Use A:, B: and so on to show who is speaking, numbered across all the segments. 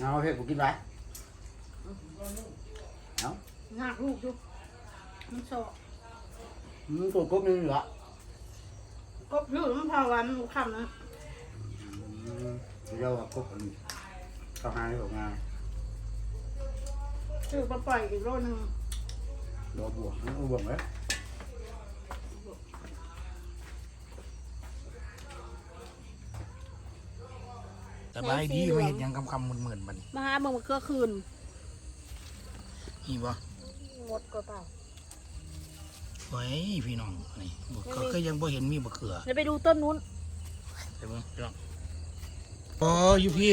A: เอาเฮ้ยกูกินไรเอา
B: งากลูกอยู่มันโซ
A: อืมตัวกบนี่เหรอก
B: บอยู่มันพาวันคำนะ
A: อืมเดี๋ยวว่ากบอันนี้เข้าหาที่ผมงาน
B: ซื้อมาปล่อยอีกโลนึง
A: โดนบวกนั่นบวกไห
C: สบายดีมาเห็นยังคำคำๆหมื่นๆบัดน
B: มาหาเมื่อเกือคืน
C: นี่บ่
B: หมดก็เปล่า
C: ไว้พี่น้องนี่บ่เขาก็ยังบ่เห็นมีบะเขือ
B: เดี๋ยวไปดูต้นนู้น
C: ไปเบิ่งพี่น้องอ๋ออยู่พี่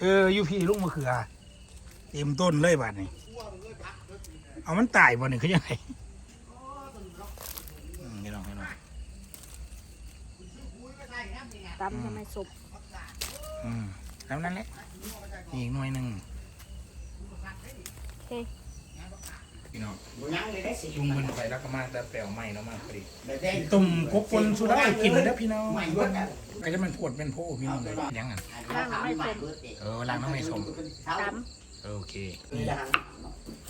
C: เอออยู่พี่ลุงมะเขือ เต็มต้นเลยบาดนี้ เอามันตายบ่นี่คือยังไงอืมพี่น้องพี่น้อง
B: ตำทำไมศพ
C: อืมแล้วนั่นแหละนี่อีกหน่วยหนึ่ง
B: โอเค
C: พี่น้อง
A: บุยังเลยได้สิ
C: ลุงมันไปแล้วก็มาแต่แปลวใหม่เนาะมาพอดี
A: ได้
C: ตุ่มกบปนสุดได้กินเลยนะพี่น้อง
A: ใหม่เบิดอะ
C: ก็จะมันปวดเป็นโพพี่น้องเลยยังไงเออล้างน้ำไม่สม
B: ต
C: โอเค
A: นี่
C: นี่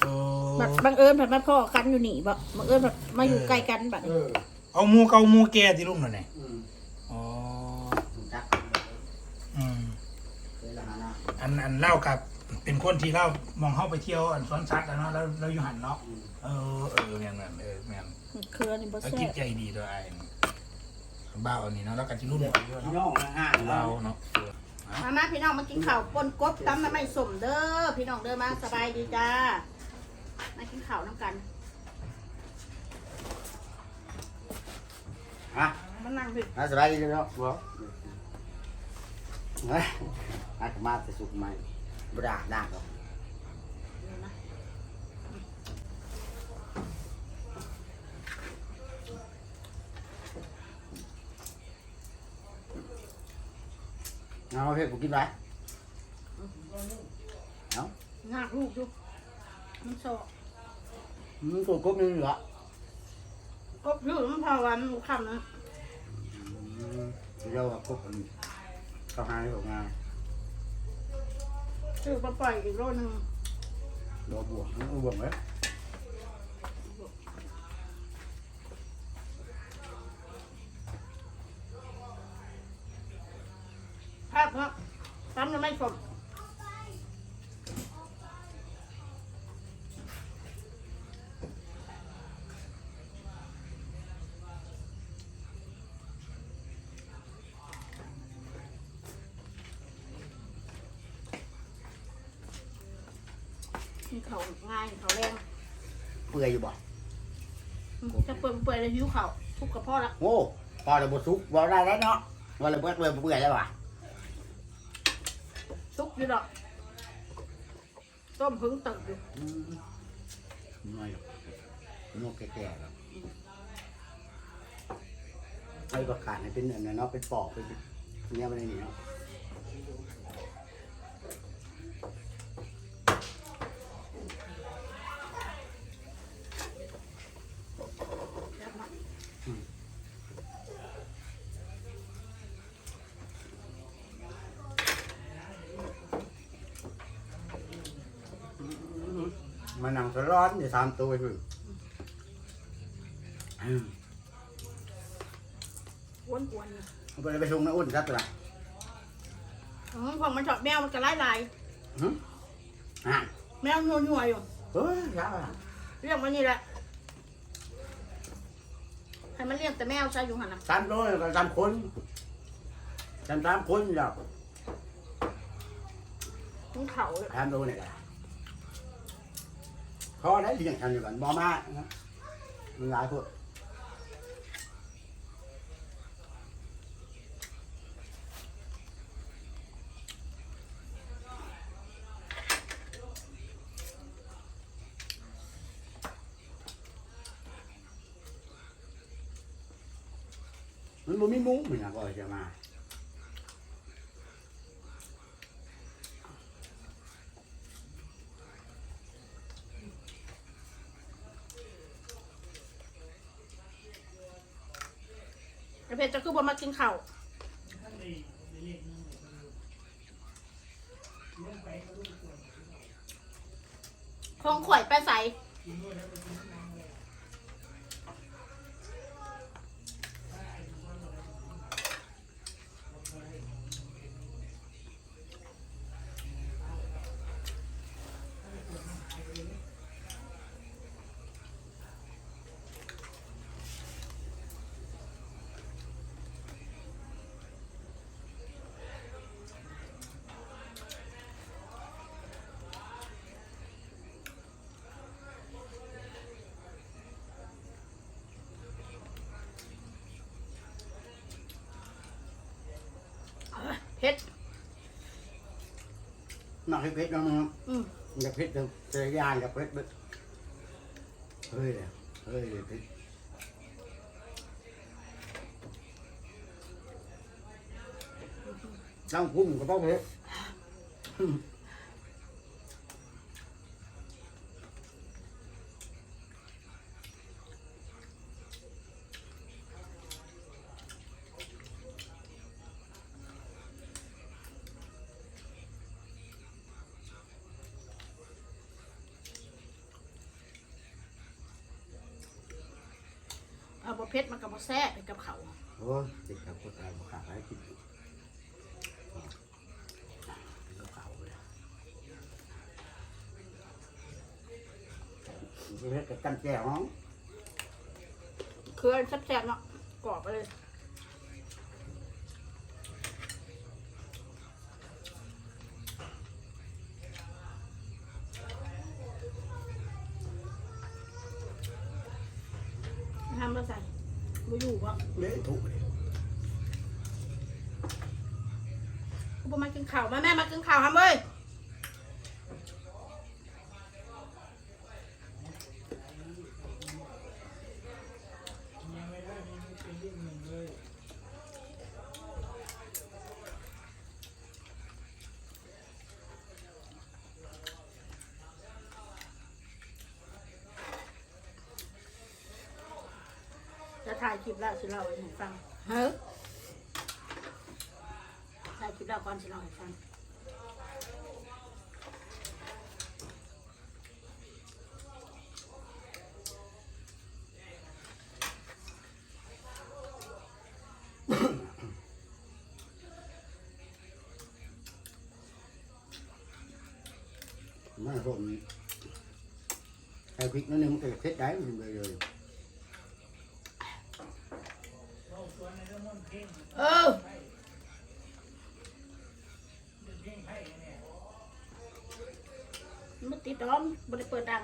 C: โอ้ำ
B: บัดบังเอิญผัดมาพ่อกันอยู่นี่บ่บังเอิญผัดมาอยู่ใกล้กันบัด
A: เออ
C: เอาหมูเกาหมูแก่ที่ลุงหน่อยนี่
A: อืม
C: อ๋อ
A: ถูกจัก
C: อืม
A: เคยละหาหน้า
C: อันอันเล่ากับเป็นคนที่เล่ามองเข้าไปเที่ยวอันสวนสัตว์แล้วเนาะแล้วเราอยู่หันเนาะ
A: อืม
C: เออเออแม่นแม่นเออแม่น
B: เครือนี่บ่
C: แล้ว
B: แซ่
C: คิด
B: บ
C: ใจดีตัวไอ้นี่บ้าอันนี้เนาะแล้วกันที่รุ่น
A: พี่
C: เนาะ
A: น้องห่าง
C: เรา
A: เรา
C: เนาะ
B: มามาพี่น้องมากินข้าวปนกบตำน้ำไม่สมเด้อพี่น้องเด้อมาสบายดีจ้ามากินข้าวน้ำกัน
A: ฮะ
B: มานั่งพี่
A: อะสบายดีเนาะบั วเฮ้ยอาจจะมาแต่สุกใหม่บดาด่าหรอก
B: เดี๋ยวนะ
A: เอาเฮ้ยกูกินไรเอา
B: งากลูกอยู่มันโซ
A: อืมตัวกบนี่เหรอก
B: บอยู่มันพาวันคำนะ
A: อืมเดี๋ยวว่ากบอันนี้ เข้าหาที่ผมงาน
B: ซื้อมาปล่อยอีกโลนึง
A: โดนบวกนั่นบวกไหม
B: กินเขาวง่ายเขาวแรง
A: เปื่อยอยู่บ่
B: อืมจะเปื่อยเปื่อยเลยหิวเขาวทุกกระเพาะละ
A: โง่พอเราบดซุกบอกได้แล้วเนาะว่าเราเบื่อเบื่อเบื่อแล้วว่ะ
B: ทุกอยู่ดอกต้มหึงตึกอยู่
A: อืมน้อยนกแก่ๆแล้วไอ้ประกาศให้เป็นเนี่ยเนาะเป็นปอกเป็นเนี่ยมันนี่เนาะ
B: แบบนั้น
A: มานั่งสะร้อนอยู่สามตัวคืออืม
B: อ้วนๆอยู่
A: เอาไปไปชงนะอุ่นครับตัวละ
B: อืมของมันชอบแมวมันจะไล่ลาย
A: หืมอะ
B: แมวนัวนัวๆอยู่
A: เฮ้ยยาวอะ
B: เรียกมันนี่แหละให้มันเรียกแต่แมวใช่อยู่หันนะ
A: สามตัวก็สามคนสามสามคนเดียว
B: ทุงเขาเลย
A: สามตัวเนี่ย พอได้เลี้ยงกันอยู่กันบ่มานะมันหลายพวกมันบ่มีมุ้งเหมือนกันก็จะมา
B: เพชรจะคือบ่มากินข้าวของข่อยไปใส่เผ็ด
A: นอกให้เพชรน้อง
B: อืม
A: อย่าเพชรเจอยานกับเพชรเฮ้ยเลยเฮ้ยเลยเพชรต้องพุ่งก็ต้องเพช
B: บะเผ็ดมันกับบะแซ่บไปกับเขาว
A: โอ้ยติดกับคนตายบุขาดอะไรกินเขาเลยเพชรกับกันแก้วน้อง
B: เครือแซ่บๆเนาะกรอบไปเลยทำมาใส่มาอยู่วะ
A: เละถูกเลย
B: กู บ่มากินข้าวมาแม่มากินข้าวทำเว้ยจะถ่ายคลิปแล้วสิเล่าให้ฟังเฮ้ย แล้วก่อนสิเล่าให้ฟัง
A: ไม่ผมใส่พริกนิดนึงมันก็เพชรได้มันเลยเลย
B: เออ มันติดดอมบริเปิดดัง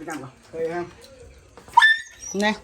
A: ไปจังก่อนเคยฮะเนี่ย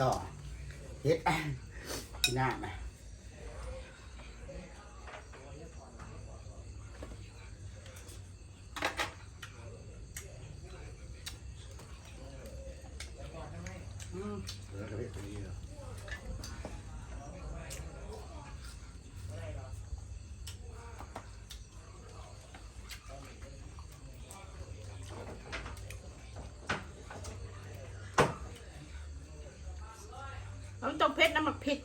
C: ต่อเฮ็
A: ดที่หน้ามาอืมเหลือแต่เพชรตัวนี้เหรอ
B: มันต้องเผ็ดนะมันพริก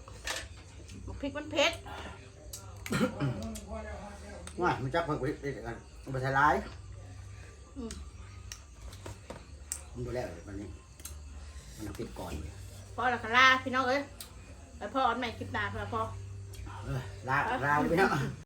B: มันพริกมันเผ็ด
A: ว่ามันจับเพิ่งไปเด็กกันมันไปทลาย
B: อืม
A: มันดูแล้ววันนี้มันปิดก่อนเลย
B: พอแล้วก็ลาพี่น้องเอ้ยไปพ่อออนใหม่คลิปหน้าเพื่อพ่อ
A: เออลาลาไปเนาะ